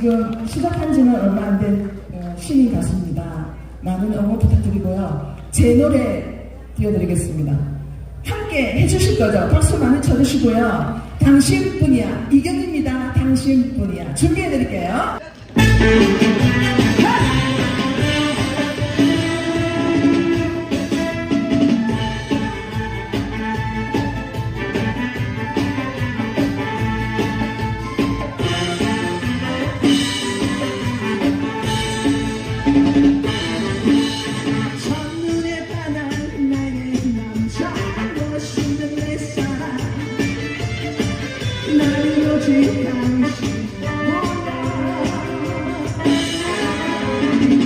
지금 시작한 지는 얼마 안된 어, 신인 가수입니다. 많은 응원 부탁드리고요. 제 노래 띄워드리겠습니다. 함께 해주실 거죠? 박수 많이 쳐주시고요. 당신뿐이야. 이경입니다. 당신뿐이야. 준비해드릴게요. 것이 당신보다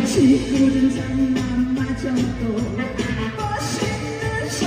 지구든 장난마저도 멋있는 샷